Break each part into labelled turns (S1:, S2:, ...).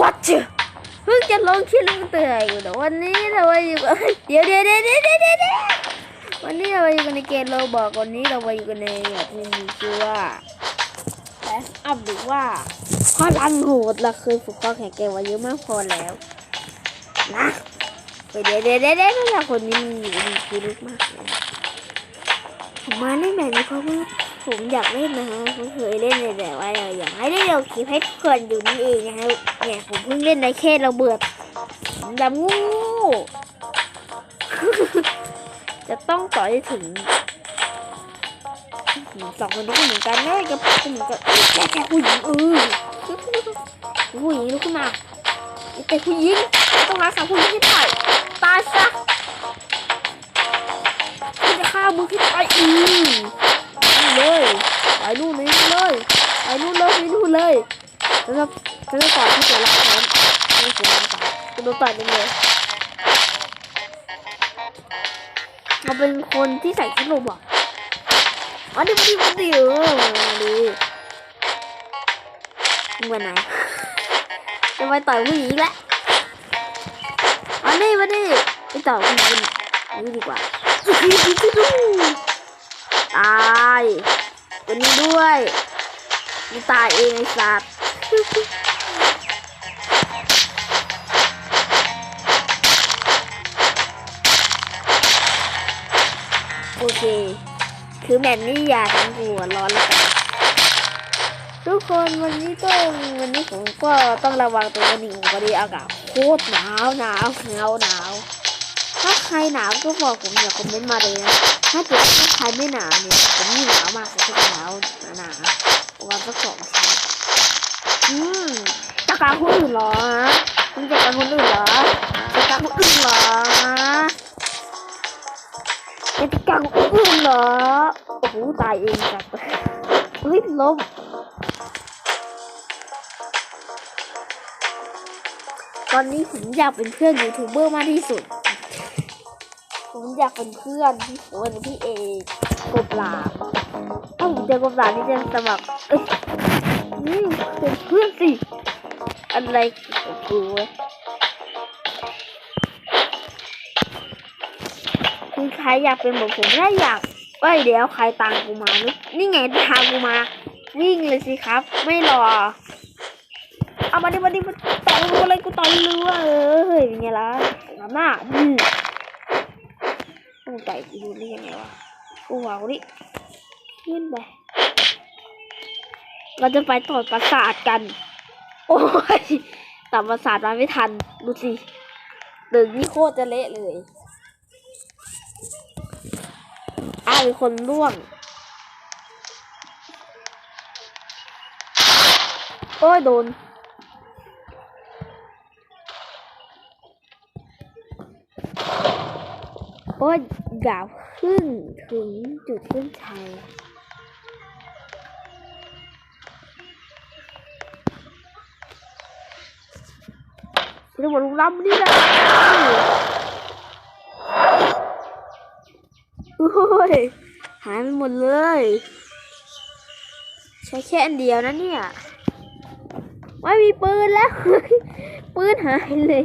S1: วัดเจอเพิ่งจะลงคลิปลงเตือนอยู่แต่วันนี้เรามาอยู่กับเดี๋ยวเดี๋ยวเดี๋ยวเดี๋ยวเดี๋ยวเดี๋ยววันนี้เรามาอยู่กันในเกมเราบอกวันนี้เรามาอยู่กันในแบบที่มีชื่อว่าแอสอัพหรือว่าพลังโหดเราเคยฝึกความแข็งแกร่งมาเยอะมากพอแล้ว นะเดี๋ยวเดี๋ยวเดี๋ยวเดี๋ยวเดี๋ยวคนนี้มีอยู่มีพิรุธมากเลยผมมาเล่นแบบนี้เพราะว่า ผมอยากเล่นนะฮะผมเคยเล่นแต่ว่าอยากให้ได้เราคลิปให้ทุกคนอยู่นี่เองนะฮะเนี่ยผมเพิ่งเล่นได้แค่เราเบื่อผมดำงูจะต้องต่อให้ถึงสองคนนี้ก็เหมือนกันเลยกับผมกับแค่แค่ผู้หญิงเออผู้หญิงลุกขึ้นมาแต่ผู้หญิงต้องรักษาผู้หญิงให้ตายตายซะจะฆ่ามึงให้ตายอือ เลยไปนู่นนี่เลยไปนู่นเลยไปนู่นเลยฉันจะฉันจะต่อที่ตัวละครไม่เสียน้ำตาจะโดนต่อยไปเลยเราเป็นคนที่ใส่ชุดโรบอกอ๋อดีดีดีเออมาดีมึงไปไหนจะไปต่อยผู้หญิงอีกแล้วมาดิมาดิไปต่อยผู้หญิงนี่ดีกว่าตายตัวนี้ด้วยมึงตายเองไอ้สัตว์โอเค คือแมนนี่อย่าทั้งหัวร้อนแล้วกันทุกคนวันนี้ต้องวันนี้ผมก็ต้องระวังตัวหนิวันนี้อากาศโคตรหนาวหนาวหนาวหนาวถ้าใครหนาวก็บอกผมอย่าคอมเมนต์มาเลยนะ ถ้าเกิดว่ใครไม่หนาวเนี่ยผมนี่หนาวมากผมก็หนาวหนาๆประมาณสักสองชั้นอืมจะการคนอื่นเหรอฮะคุณจะการคนอื่นเหรอจะการคนอื่นเหรอจะการคนอื่นเหรอโอ้โหตายเองจัดเฮ้ยล้มตอนนี้ผมอยากเป็นเพื่อนยูทูบเบอร์มากที่สุด ผมอยากเป็นเพื่อนพี่ฝนพี่เอกกบลาถ้าผมเจอกบลาที่จะสมัครเอ้ยนี่เป็นเพื่อนสิ อะไรกูคือใครอยากเป็นเหมือนผมถ้าอยากเอ้ยเดี๋ยวใครตามกูมานี่นี่ไงทางกูมา วิ่งเลยสิครับ ไม่รอเอามาดิมาดิมาต่อยกูอะไรกูต่อยเรือเออเฮ้ยเป็นไงล่ะทำหน้า อืมต้องไก่กูดูได้ยังไงวะกูวางดิขึ้นไป เราจะไปต่อปราสาทกัน โอ้ยต่อปราสาทมาไม่ทัน ดูสิตึกนี่โคตรจะเละเลย อ้าวมีคนร่วง โอ้ยโดน ก็อย่าขึ้นถึงจุดเส้นชัยเรียกว่าลุงลำนี่นะโอ้ย หายไปหมดเลย ใช้แค่อันเดียวนะเนี่ย ไม่มีปืนแล้ว ปืนหายเลย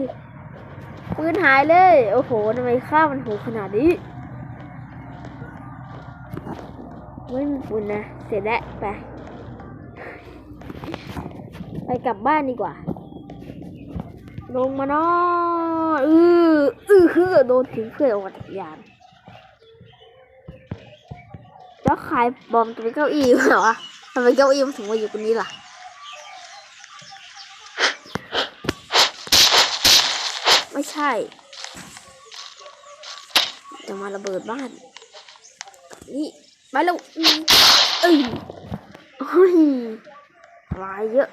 S1: ปืนหายเลย โอ้โหทำไมข้าวมันโหขนาดนี้ไม่มีปืนนะ เสร็จแล้ว ไป ไปกลับบ้านดีกว่า ลงมาเนาะอืออือคือโดนทิ้งเพื่อนออกมาจากยาน แล้วใครบอมตัวเก้าอี้เหรอวะทำไมเก้าอี้มันถึงมาอยู่ตรงนี้ล่ะ ไม่ใช่ จะมาระเบิดบ้าน นี่ไปแล้วอืมเอ้ยเฮ้ยลายเยอะ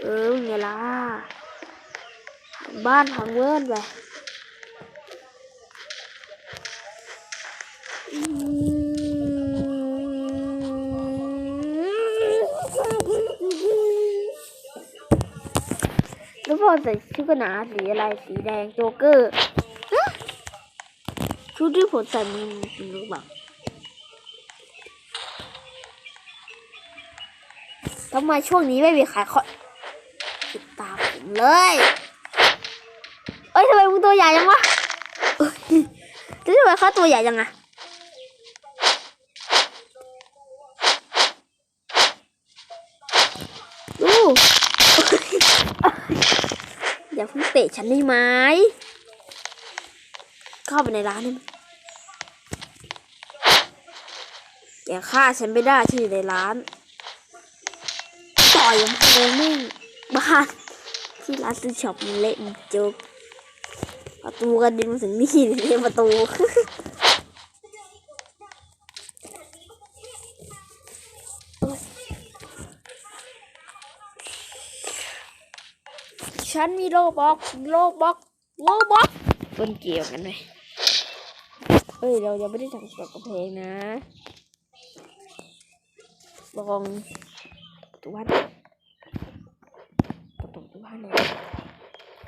S1: เออไงล่ะ บ้านพังเวิร์นไปอืม แล้ว พอใส่ชุดกันหนาสีอะไรสีแดงโจ๊กเกอร์ชุดที่ผมใส่มันจริงหรือเปล่าทำไมช่วงนี้ไม่มีใครคอยติดตามผมเลย เอ้ยทำไมมึงตัวใหญ่จังวะเอ้ยแล้วทำไมเขาตัวใหญ่จังอะดู อย่าเพิ่งเตะฉันได้ไหมเข้าไปในร้านได้ไหมแกฆ่าฉันไม่ได้ที่อยู่ในร้าน ต่อยมันโงมิ่งบ้านที่ร้านซื้อช็อปเละมันเจกประตูกระเด็นมาถึงนี่เลยประตู ฉันมีโลบ็อกโลบ็อกโลบ็อกเป็นเกี่ยวกันไหมเอ้ย เรายังไม่ได้ทำเกี่ยวกับเพลงนะลองประตูบ้านประตูบ้านเลย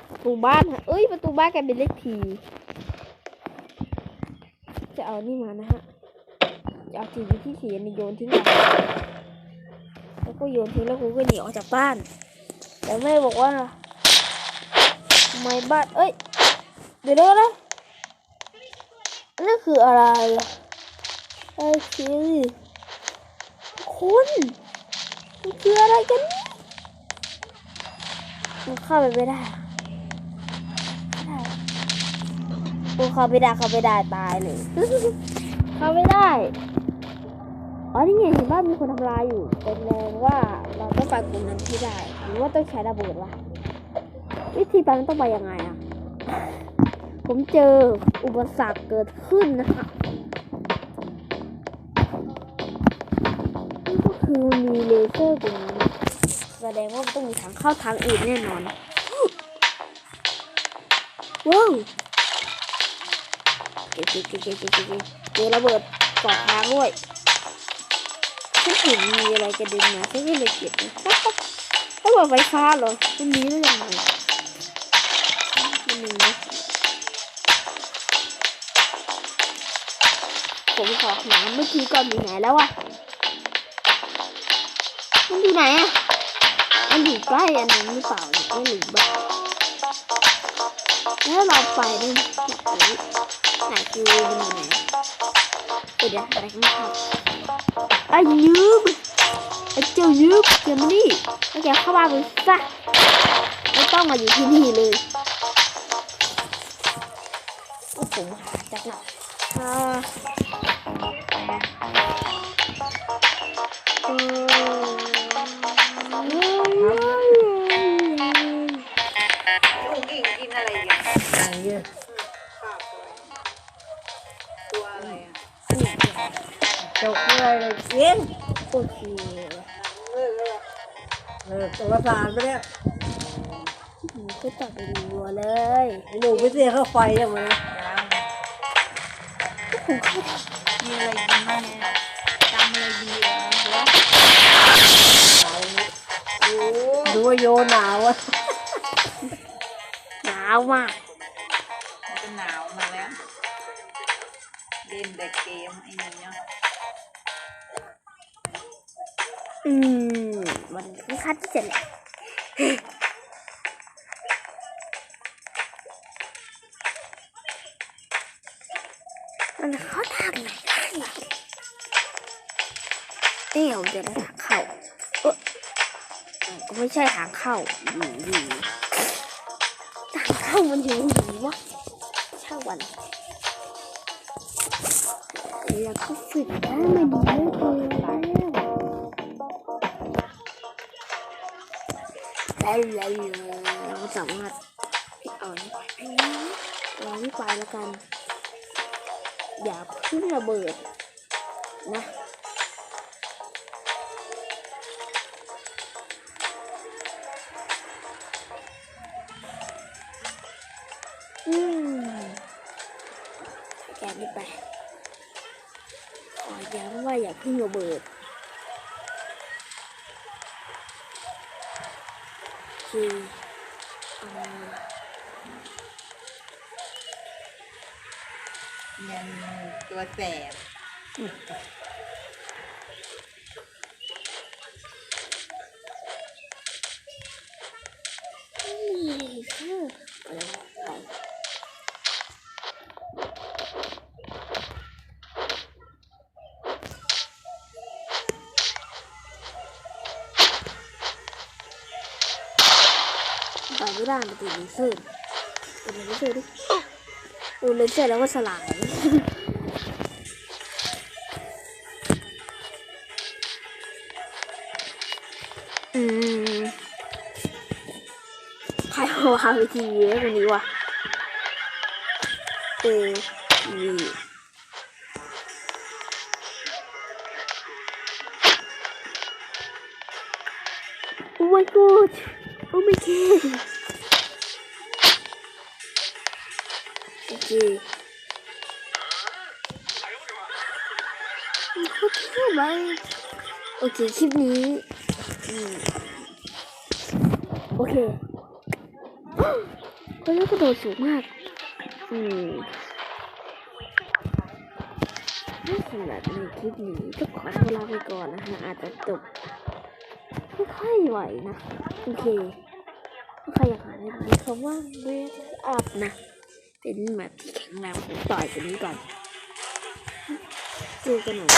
S1: ประตูบ้านฮะเอ้ย ประตูบ้านกลายเป็นเลขที จะเอานี่มานะฮะจะเอาทีที่เสียนโยนทิ้งไปแล้วก็โยนทิ้งแล้วกูก็หนีออกจากบ้าน แต่แม่บอกว่า ไมบ้านเอ้ย เดี๋ยวนะนั่นคืออะไรอะไอ้คือคุณมันคืออะไรกันนี่มันเข้าไปไม่ได้ไม่ได้โอ้เข้าไม่ได้เข้าไม่ได้ตายเลยเข้าไม่ได้อ๋อนี่ไงเห็นว่ามีคนทำลายอยู่เป็นแสดงว่าเราต้องไปกลุ่มนั้นที่ได้ หรือว่าต้องใช้ระเบิดวะ วิธีไปมันต้องไปยังไงอะผมเจออุปสรรคเกิดขึ้นนะคะนี่ก็คือมีเลเซอร์ตรงนี้แสดงว่ามันต้องมีทางเข้าทางอื่นแน่นอน ว้าวเก็บเก็บเก็บเก็บเก็บเจอระเบิดเกาะทางด้วยฉันเห็นมีอะไรกระเด็นมาฉันก็เลยเก็บนะถ้าบอกไฟฟ้าเหรอมันมีได้ยังไง นมีนะผมขอหาเมื่อกี้ก่อนอยู่ไหนแล้วอะมันอยู่ไหนอะมันอยู่ใกล้อันนั้นหรือเปล่าเนี่ยไม่รู้บ้างแล้วเราไปได้ไหมไหนคือมันอยู่ไหนเดี๋ยวอะไรกันครับไอ้ยืมไอ้เจ้ายืมเดี๋ยวมานี่แล้แกเข้าบ้านไปซะไม่ต้องมาอยู่ที่นี่เลย ผมหาจากไหนอ่าเออ
S2: ลูกกิ่งกินอะไรอย่าง
S3: อะไรเงี้ย
S2: ตัวอะไรอะ
S3: จกอะไรเลยกิน
S1: โอเค
S2: เลิกแล้ว
S3: เออตัวประสานไปเนี่ย
S1: หนูก็ตัดเป็นรัวเลย
S3: หนูไปเสียเข้าไฟยังไง
S2: มีอะไรกินบ้างเนี่ยจำอะไรดีอะแล้วโอ้
S3: ดูว่าโยนหนาวอะ
S1: หนาวมาก
S2: มันจะหนาวมาแล้ว เล่นแต่เกมไอ้นี่เนาะ
S1: อืมมันคือคัดที่จะแหละ ดี๋ยวจะได้ทางเข้าเออก็ไม่ใช่ทางเข้าอยู่อยู่ทางเข้ามันอยู่ไหนวะช่างวันแล้วก็ฝึกได้มาดีมากเลยแล้วแล้วเราสามารถเอาอันนี้ไปอันนี้เอานนี้ไปแล้วกัน อย่าเพึ่งระเบิดนะ พึ่งระเบิดคือเงิ
S2: นตัวแสบ
S1: ไม่ได้มันติดเลเซอร์ติดเลเซอร์ดิดูเลเซอร์แล้วก็สลายอืมใครเอาวางไปทีวีไว้คนนี้วะเออ โอเคเขาเท่ไหมโอเค คลิปนี้อืมโอเคเขาเรียกกระโดดสูงมาก อืมถ้าสำหรับในคลิปนี้ก็ขอตัวลาไปก่อนนะคะอาจจะจบไม่ค่อยไหวนะ โอเคถ้าใครอยากหาในร้านคำว่าเบสอัพนะ เป็นแบบที่แข็งแรงผมต่อยตัวนี้ก่อนดูกันหน่อย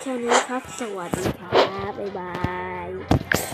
S1: แค่นี้ครับ สวัสดีครับ บ๊ายบาย